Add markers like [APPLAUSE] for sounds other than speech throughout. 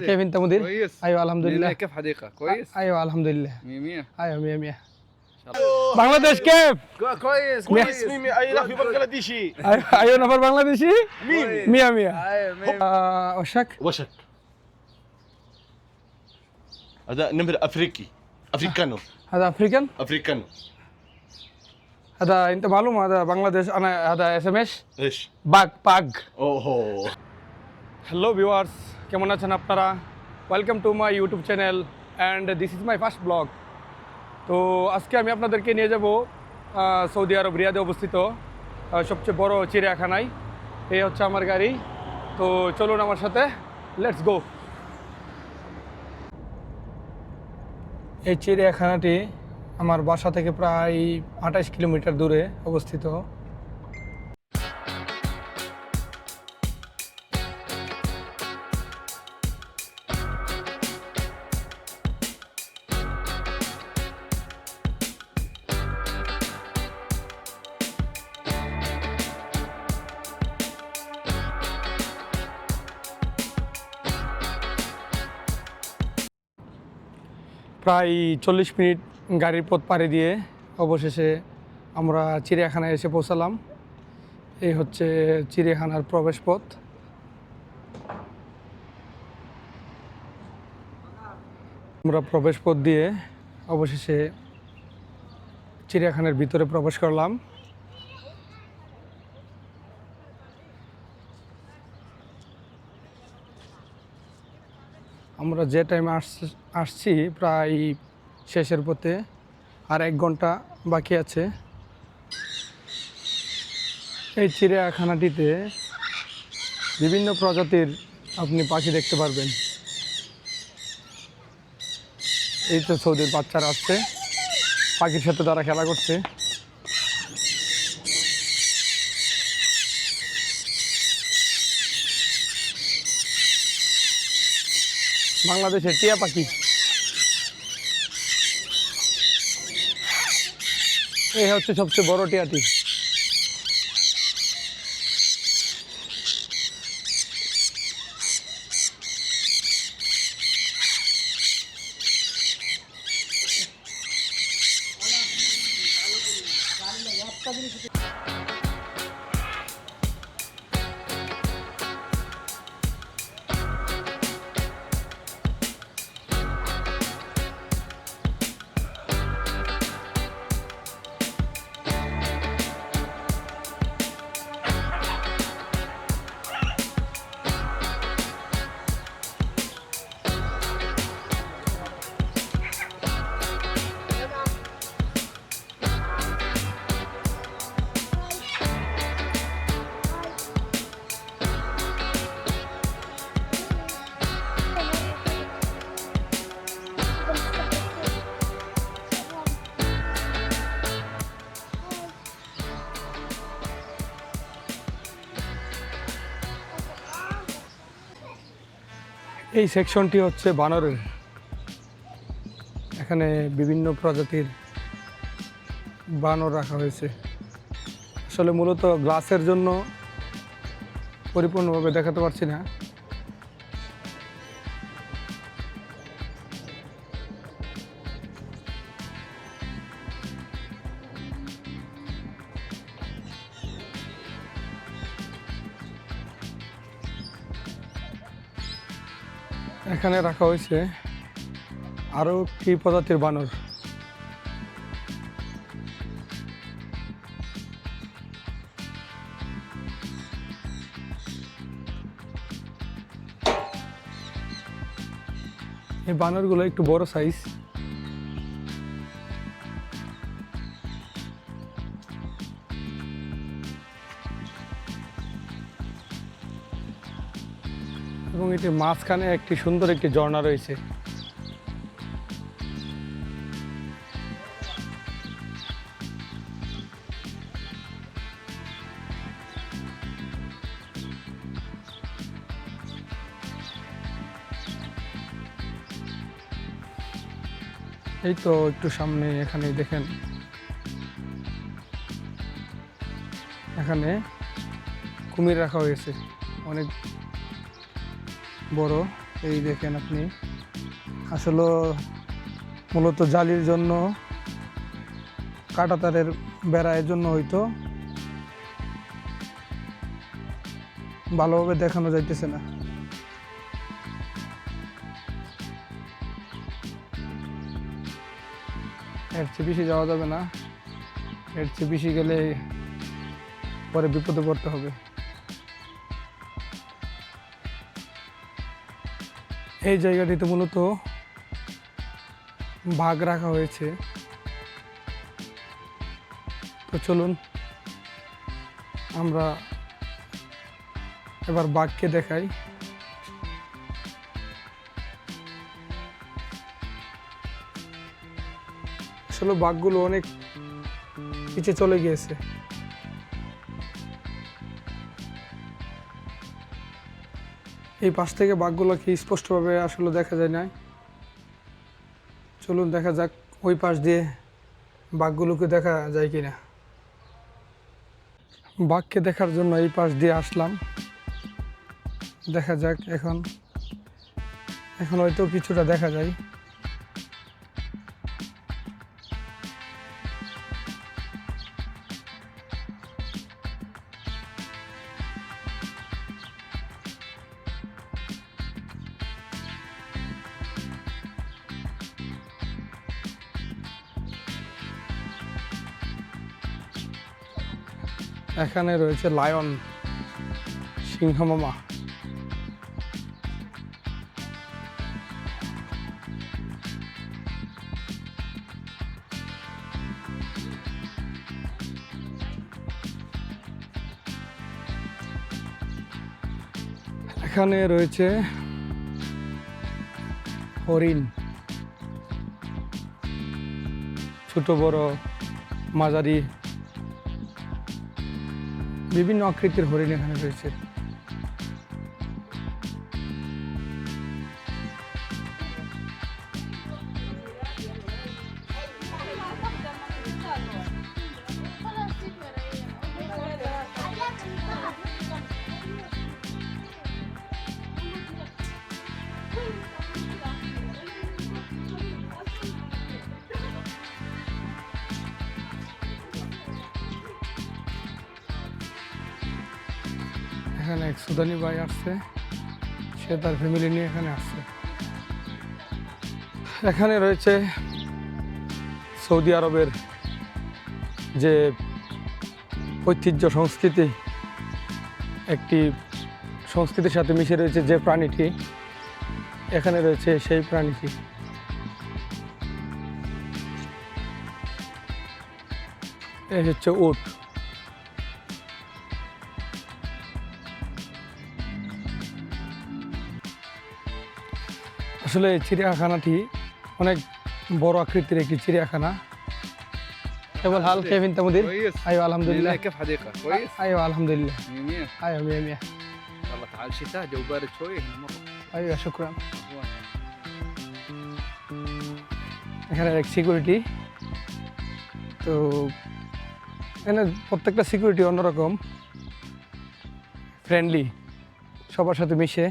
كيف انت مدير؟ كويس ايوه الحمد لله لله كيف حديقة كويس ايوه الحمد لله مية مية ايوه مية مية বাংলাদেশ كيف؟ كويس كويس. مية أي لا في بنغلاديشي ايوه ايوه نفر بنغلاديشي؟ مين مية مية أيوة مية آه، وشك؟ وشك هذا نمر افريقي افريكانو هذا افريكان افريكانو هذا انت معلوم هذا بنغلاديش انا هذا اس ام اس ايش বাঘ পাগ اوه hello viewers কেমন আছেন আপনারা? Welcome to my YouTube channel and this is my first blog তো আজকে আমি আপনাদেরকে নিয়ে যাব সৌদি আরব রিয়াদে অবস্থিত সবচেয়ে বড় চিড়িয়াখানায়। এই হচ্ছে আমার গাড়ি। তো চলুন আমার সাথে লেটস গো এই চিড়িয়াখানাটি আমার বাসা থেকে প্রায় আঠাশ কিলোমিটার দূরে অবস্থিত। প্রায় চল্লিশ মিনিট গাড়ির পথ পাড়ি দিয়ে অবশেষে আমরা চিড়িয়াখানায় এসে পৌঁছালাম। এই হচ্ছে চিড়িয়াখানার প্রবেশ পথ। আমরা প্রবেশ পথ দিয়ে অবশেষে চিড়িয়াখানার ভিতরে প্রবেশ করলাম। আমরা যে টাইমে আসছি আসছি প্রায় শেষের পথে, আর এক ঘণ্টা বাকি আছে। এই চিড়িয়াখানাটিতে বিভিন্ন প্রজাতির আপনি পাখি দেখতে পারবেন। এই তো সৌদির বাচ্চারা আসছে, পাখির সাথে তারা খেলা করছে। বাংলাদেশের টিয়া পাখি। এই হচ্ছে সবচেয়ে বড় টিয়াটি। এই সেকশনটি হচ্ছে বানরের। এখানে বিভিন্ন প্রজাতির বানর রাখা হয়েছে। আসলে মূলত গ্লাসের জন্য পরিপূর্ণভাবে দেখাতে পারছি না। এখানে রাখা হয়েছে আরও কি প্রজাতির বানর? এই বানরগুলো একটু বড় সাইজ। এটির মাঝখানে একটি সুন্দর একটি ঝর্ণা রয়েছে। এই তো একটু সামনে এখানে দেখেন। এখানে কুমির রাখা হয়েছে। অনেক বড়। এই দেখেন আপনি। আসলে মূলত জালির জন্য, কাঁটাতারের বেড়া এর জন্য হয়তো ভালোভাবে দেখানো যাইতেছে না। এর চেয়ে বেশি যাওয়া যাবে না। এর চেয়ে বেশি গেলে পরে বিপদে পড়তে হবে। এই জায়গাটিতে মূলত ভাগ রাখা হয়েছে। তো চলুন, আমরা এবার বাঘকে দেখাই। আসলে বাঘগুলো অনেক পিছিয়ে চলে গিয়েছে। এই পাশ থেকে বাঘগুলো কি স্পষ্টভাবে আসলে দেখা যায় না চলুন দেখা যাক ওই পাশ দিয়ে বাঘগুলোকে দেখা যায় কি না বাঘকে দেখার জন্য এই পাশ দিয়ে আসলাম। দেখা যাক এখন। এখন হয়তো কিছুটা দেখা যায়। এখানে রয়েছে লায়ন সিংহ মামা এখানে রয়েছে হরিণ। ছোট বড় মাঝারি বিভিন্ন আকৃতির হরিণ এখানে রয়েছে। এখানে এক সুদানি ভাই আসছে। সে তার ফ্যামিলি নিয়ে এখানে আসছে। এখানে রয়েছে সৌদি আরবের যে ঐতিহ্য সংস্কৃতি, একটি সংস্কৃতির সাথে মিশে রয়েছে যে প্রাণীটি, এখানে রয়েছে সেই প্রাণীটি। এই হচ্ছে উট। আসলে এই চিড়িয়াখানাটি অনেক বড় আকৃতির একটি চিড়িয়াখানা কেবল হাল কেভিন তামুদিন كويس ايوه الحمد لله كيف حديقة كويس ايوه الحمد لله مية مية ايوه مية مية والله تعال شتاء جو بارد شوي هنا مرة ايوه شكرا এখানে এক সিকিউরিটি তো এখানে প্রত্যেকটা সিকিউরিটি অন্যরকম ফ্রেন্ডলি সবার সাথে মিশে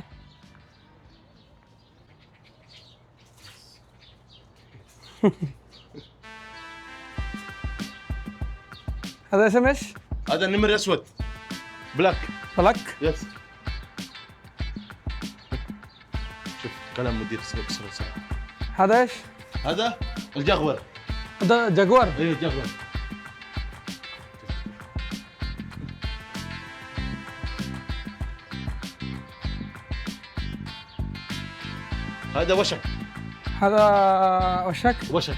[LAUGHS] هذا اس ام اس هذا النمر اسود بلاك بلاك يس شوف كلام مدير بسرعة هذا إيش؟ هذا؟ الجغور هذا جاكوار إيه جغور هذا وشك. هذا وشك؟ وشك.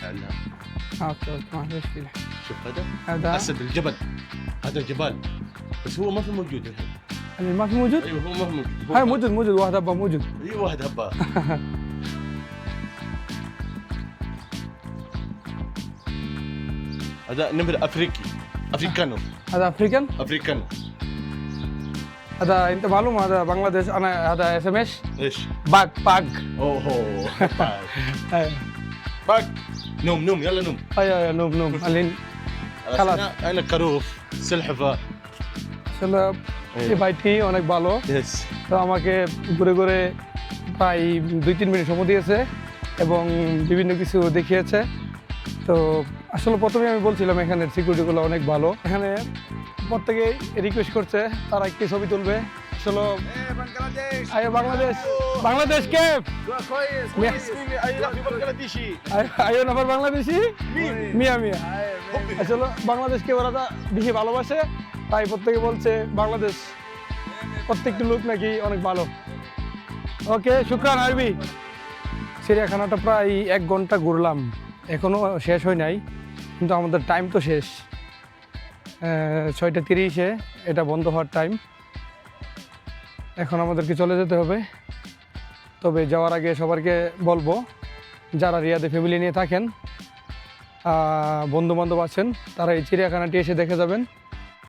تعال. أوكي أوكي ما في مشكلة. شوف هذا هذا؟ أسد الجبل. هذا جبال. بس هو ما في موجود الحين. اللي ما في موجود؟ أيوه هو ما في موجود. هاي موجود موجود واحد ابا موجود. [LAUGHS] أيوه واحد هبة. [LAUGHS] هذا نمر أفريقي. افريكانو هذا افريكان افريكانو هذا انت معلوم هذا بنغلاديش انا هذا اس ام اس ايش؟ باك باك اوه ايوه باك نوم نوم يلا نوم ايوه ايوه نوم نوم الين خلاص. هنا عندنا خروف سلحفاه আসলে এই ভাইটি অনেক ভালো يس তো আমাকে ঘুরে ঘুরে প্রায় দুই তিন মিনিট সময় দিয়েছে এবং বিভিন্ন কিছু দেখিয়েছে তো আসলে প্রথমে আমি বলছিলাম এখানের সিকিউরিটিগুলো অনেক ভালো। এখানে প্রত্যেকে রিকোয়েস্ট করছে, তারা একটি ছবি তুলবে। আয় বাংলাদেশ। নাফার বাংলাদেশি? মিয়া মিয়া। বাংলাদেশকে ওরা ভালোবাসে, তাই প্রত্যেকে বলছে বাংলাদেশ প্রত্যেকটি লোক নাকি অনেক ভালো। ওকে, শুক্রান, আরবি। চিড়িয়াখানাটা প্রায় এক ঘণ্টা ঘুরলাম। এখনও শেষ হয় নাই। কিন্তু আমাদের টাইম তো শেষ। ছয়টা তিরিশে, এটা বন্ধ হওয়ার টাইম এখন আমাদেরকে চলে যেতে হবে। তবে যাওয়ার আগে সবারকে বলব, যারা রিয়াদে ফ্যামিলি নিয়ে থাকেন বন্ধু বান্ধব আছেন, তারা এই চিড়িয়াখানাটি এসে দেখে যাবেন।